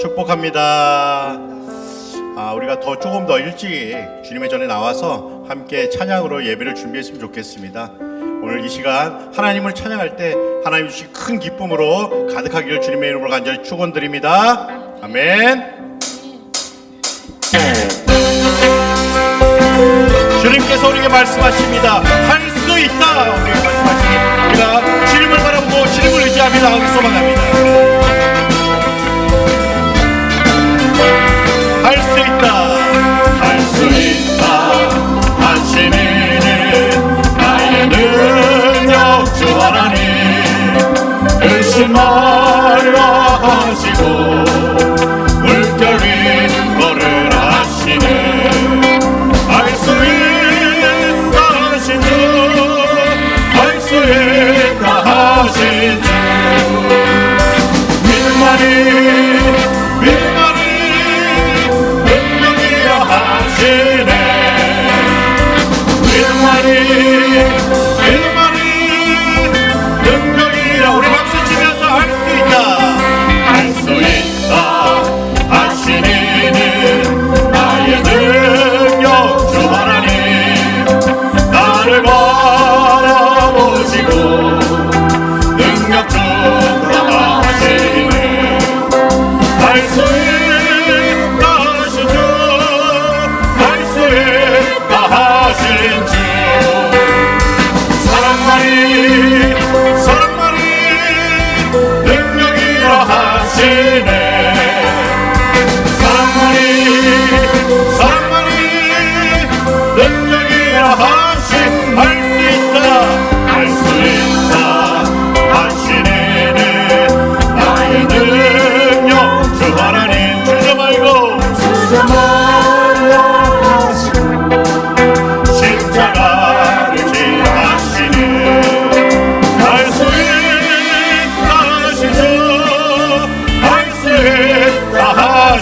축복합니다. 아, 우리가 더 조금 더 일찍 주님의 전에 나와서 함께 찬양으로 예배를 준비했으면 좋겠습니다. 오늘 이 시간 하나님을 찬양할 때 하나님 주신 큰 기쁨으로 가득하기를 주님의 이름으로 간절히 축원드립니다. 아멘. 주님께서 우리에게 말씀하십니다. 할 수 있다. 우리에게 말씀하시니 우리가 주님을 바라보고 주님을 의지하며 나아가기 소망합니다.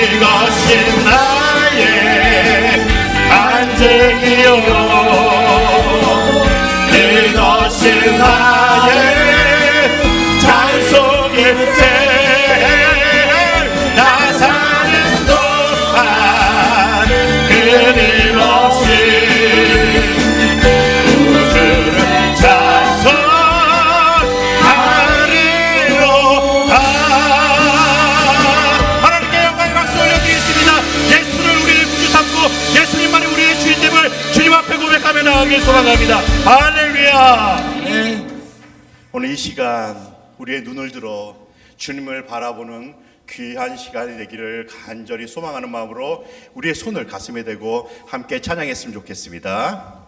이것이 나의 안식이요. 이것이 나의 찬송일세 살아갑니다. 할렐루야. 네. 오늘 이 시간 우리의 눈을 들어 주님을 바라보는 귀한 시간이 되기를 간절히 소망하는 마음으로 우리의 손을 가슴에 대고 함께 찬양했으면 좋겠습니다.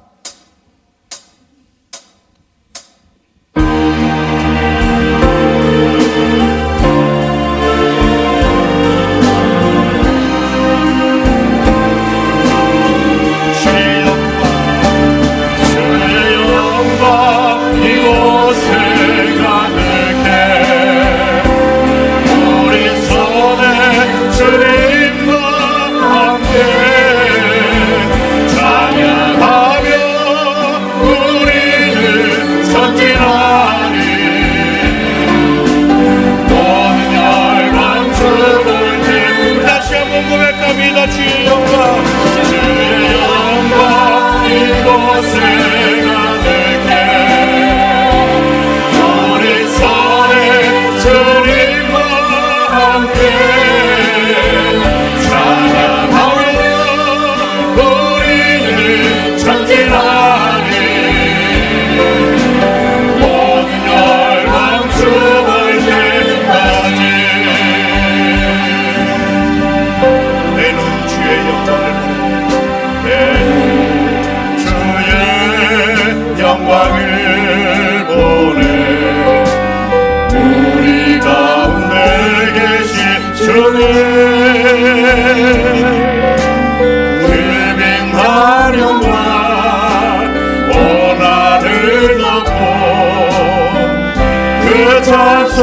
영광을 보내. 우리 가운데 계신 주님 불빙한 영광 원한을 넣고 그 찬송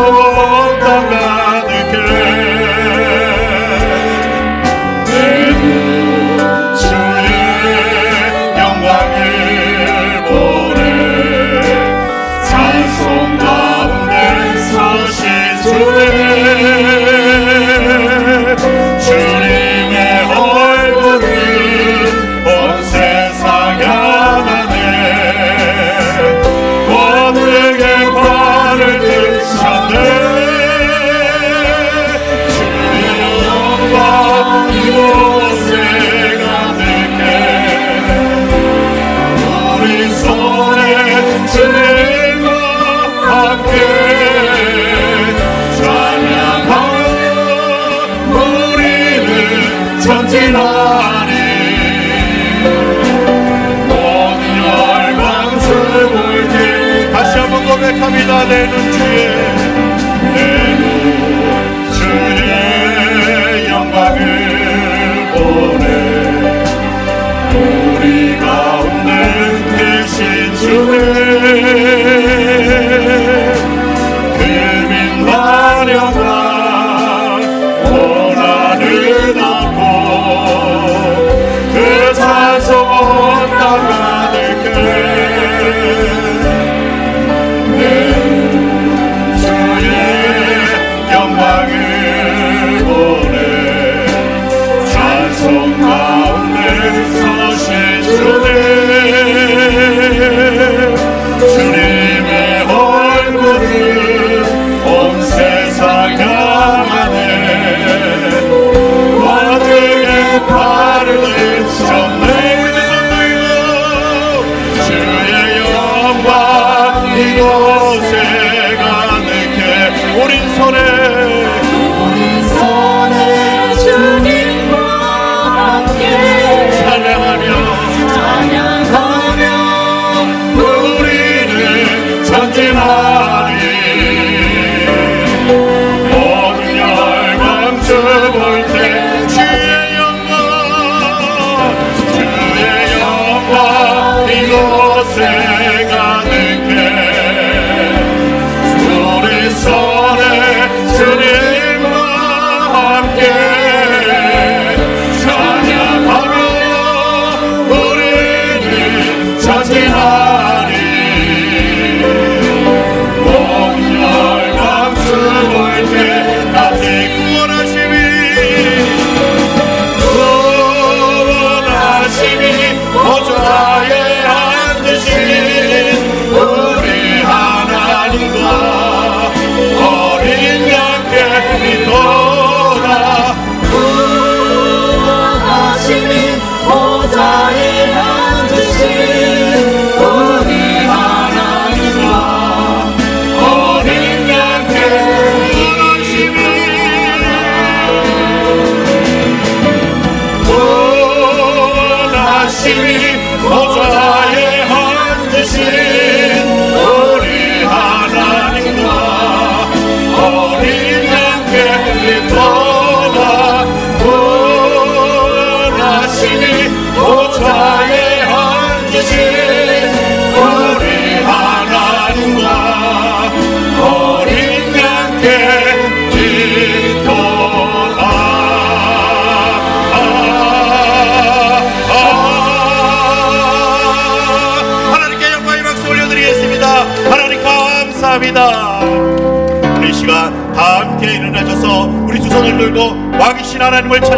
다시 한번 고백합니다. 내 눈주에 내 눈주의 영광을 보내. 우리 가운데 계신 주의 주의 영광 이곳에. 합니다. 우리 이 시간 다 함께 일어나셔서 우리 두 손을 들고 왕이신 하나님을 찬양